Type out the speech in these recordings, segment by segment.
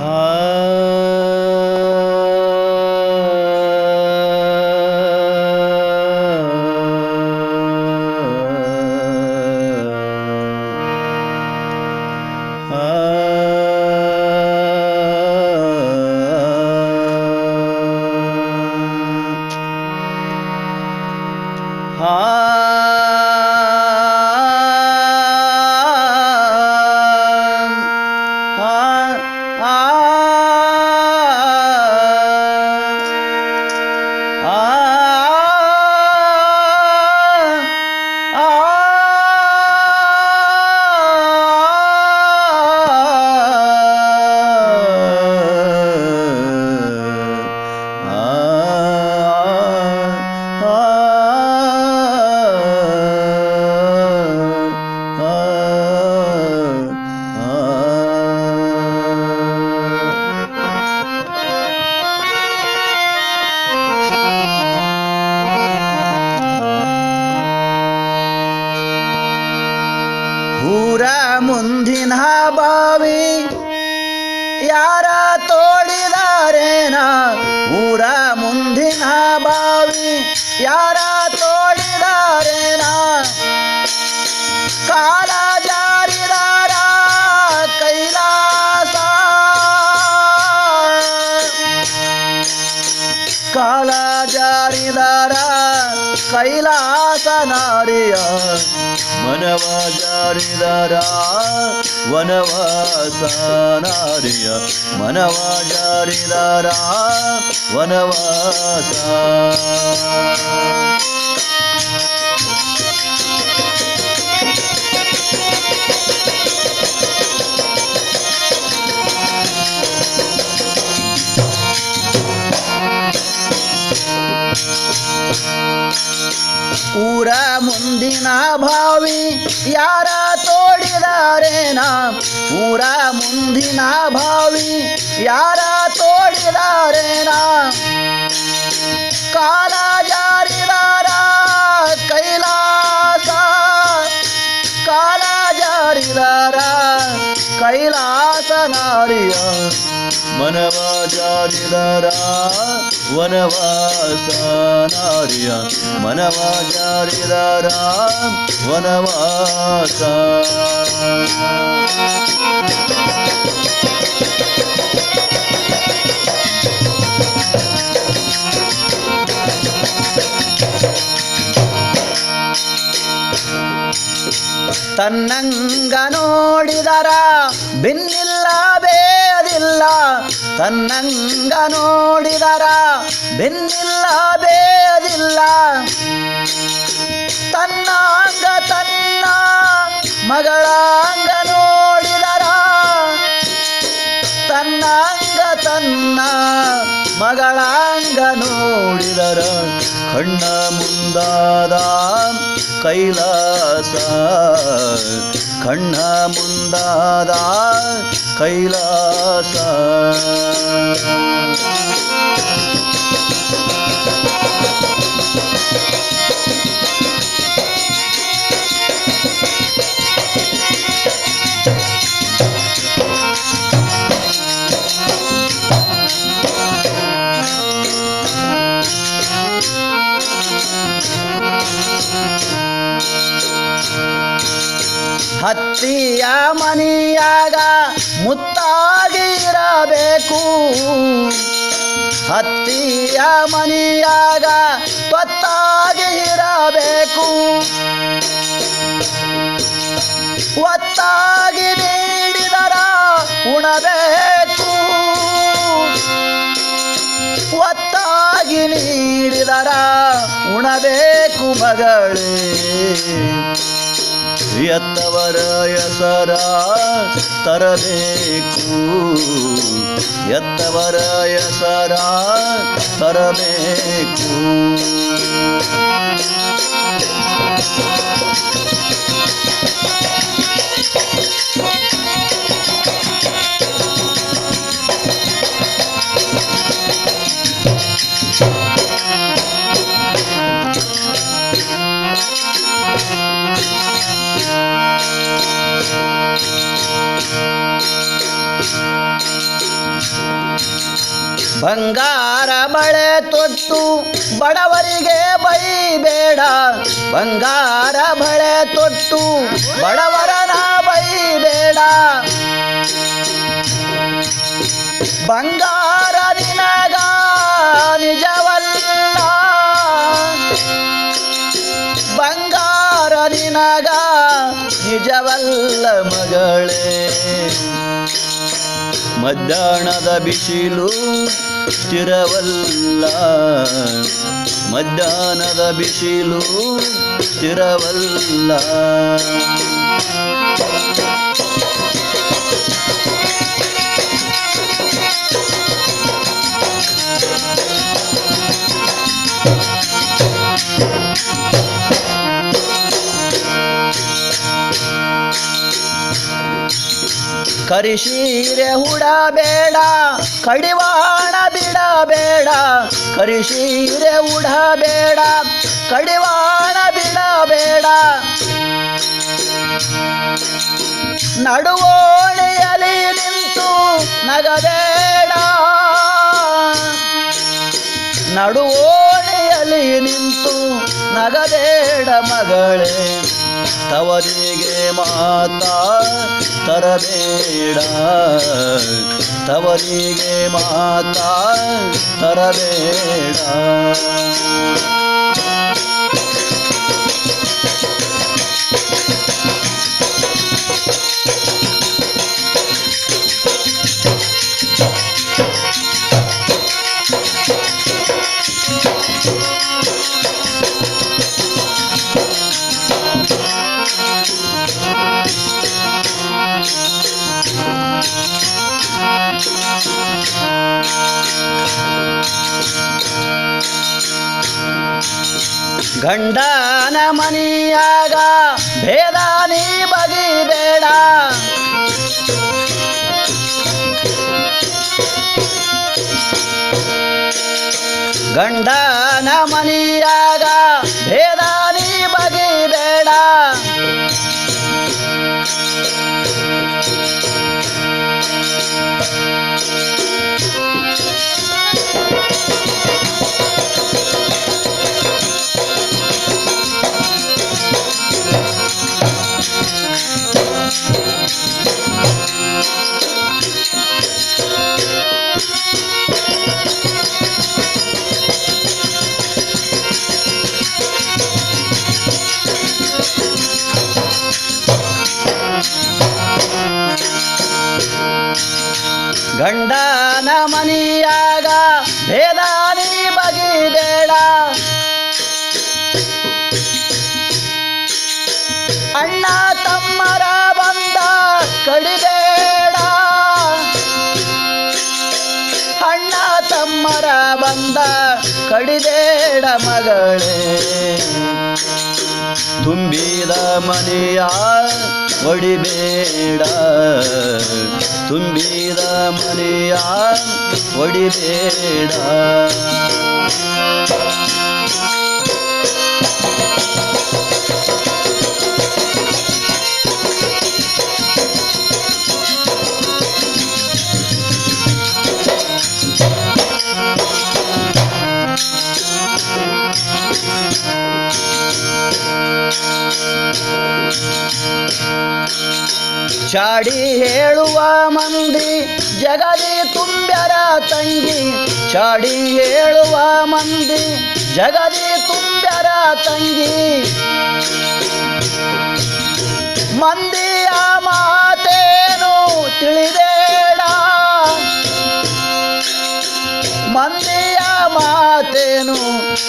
Uh, ಯಾರ ತೋಡಿದಾರೇನ ಕಾಲ ಜಾರಿದಾರ ಕೈಲಾಸ ಕಾಲ ಜಾರಿದಾರ ಕೈಲಾಸ ನಾರಿಯ ಮನವ ಜಾರಿದಾರ ವನವಾಸ ನಾರಿಯ ಮನವ ಜಾರಿದಾರ ವನವಾಸ. ಯಾರ ತೋಡಿದಾರೇನ ಊರ ಮುಂದಿನ ಭಾವಿ ಯಾರ ತೋಡಿದಾರೇನ ಕಾಲ ಜಾರಿದಾರ ಕೈಲಾಸ ಕಾಲ ಜಾರಿದಾರ ಕೈಲಾಸ ನಾರಿಯ ಮನವ ಜಾರಿದಾರ ವನವಾಸ ನಾರಿಯ ಮನವ ವನವಾಸ. ತನ್ನಂಗ ನೋಡಿದರ ತನ್ನಂಗ ನೋಡಿದರ ಬೆನ್ನಿಲ್ಲ ಬೇದಿಲ್ಲ. ತನ್ನಾಂಗ ತನ್ನ ಮಗಳಂಗ ನೋಡಿದರ ತನ್ನಾಂಗ ತನ್ನ ಮಗಳಾಂಗ ನೋಡಿದರ. ಕಣ್ಣ ಮುಂದಾದ ಕೈಲಾಸ ಕಣ್ಣ ಮುಂದಾದ ಕೈಲಾಸ ಮುತ್ತಾಗಿರಬೇಕು ಹತ್ತಿಯ ಮನಿಯಾಗ ಒತ್ತಾಗಿ ಇರಬೇಕು. ಒತ್ತಾಗಿ ನೀಡಿದರ ಉಣಬೇಕು. ಒತ್ತಾಗಿ ನೀಡಿದರ ಉಣಬೇಕು ಮಗಳೇ. ಎತ್ತವರ ಹೆಸರ ತರಬೇಕು ಎತ್ತವರ ಹೆಸರ ತರಬೇಕು ಬಂಗಾರ ಬಳೆ ತೊಟ್ಟು ಬಡವರಿಗೆ ಬೈಬೇಡ ಬಂಗಾರ ಬಳೆ ತೊಟ್ಟು ಬಡವರನ ಬೈಬೇಡ ಬಂಗಾರ ನಿನಗ ನಿಜವಲ್ಲ. ಬಂಗಾರ ನಿನಗ ನಿಜವಲ್ಲ ಮಗಳೇ. ಮಧ್ಯಾಹ್ನದ ಬಿಸಿಲು ಸ್ಥಿರವಲ್ಲ. ಮಧ್ಯಾಹ್ನದ ಬಿಸಿಲು ಸ್ಥಿರವಲ್ಲ. ಕರಿಶೀರೆ ಉಡಬೇಡ ಕಡಿವಾಣ ಬಿಡಬೇಡ ಕರಿಶೀರೆ ಉಡಬೇಡ ಕಡಿವಾಣ ಬಿಡಬೇಡ ನಡುವೋಣೆಯಲ್ಲಿ ನಿಂತು ನಗಬೇಡ. ನಡುವೋಣೆಯಲ್ಲಿ ನಿಂತು ನಗಬೇಡ ಮಗಳೇ. ತವರಿಗೆ ಮಾತಾ ತರಬೇಡ. ತವರಿಗೆ ಮಾತಾ ತರಬೇಡ. ಗಂಡನ ಮನಿಯಾಗ ಭೇದ ನೀ ಬಗಿಬೇಡ ಗಂಡನ ಮನಿಯಾಗ ಗಂಡನ ಮನಿಯಾಗ ಕಡಿಬೇಡ. ಅಣ್ಣ ತಮ್ಮರ ಬಂದ ಕಡಿಬೇಡ ಮಗಳೇ. ತುಂಬಿದ ಮನೆಯ ಒಡಿಬೇಡ. ತುಂಬಿದ ಮನೆಯ ಒಡಿಬೇಡ. ಚಾಡಿ ಹೇಳುವ ಮಂದಿ, ಜಗದಿ ತುಂಬ್ಯರ ತಂಗಿ. ಚಾಡಿ ಹೇಳುವ ಮಂದಿ, ಜಗದಿ ತುಂಬ್ಯರ ತಂಗಿ. ಮಂದಿಯ ಮಾತೇನು ತಿಳಿದೇಡ ಮಂದಿಯ ಮಾತೇನು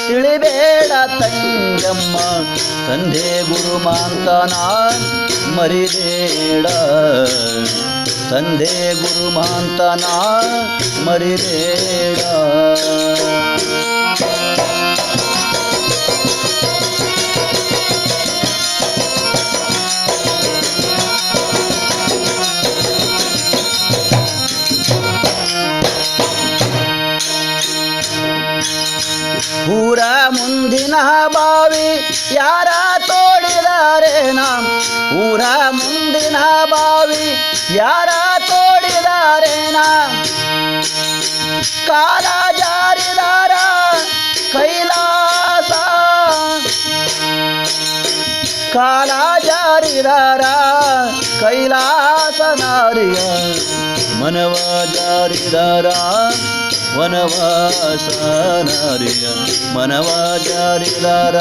ತಿಳಿಬೇಡ ತಂಗಮ್ಮ ತಂದೆ ಗುರು ಮಾಂತನ ಮರಿಬೇಡ ತಂದೆ ಗುರು ಮಾಂತನ ಮರಿಬೇಡ ಊರ ಮುಂದಿನ ಬಾವಿ ಯಾರ ತೋಡಿದಾರೇನ ಊರ ಮುಂದಿನ ಬಾವಿ ಯಾರ ತೋಡಿದಾರೇನ ಕಾಲ ಜಾರಿದಾರ ಕೈಲಾಸ ಕಾಲ ಜಾರಿದಾರ ಕೈಲಾಸ ನಾರಿಯ ಮನವ ಜಾರಿದಾರ ವನವಾಸ ನಾರಿಯ ಮನವ ಜಾರಿದಾರ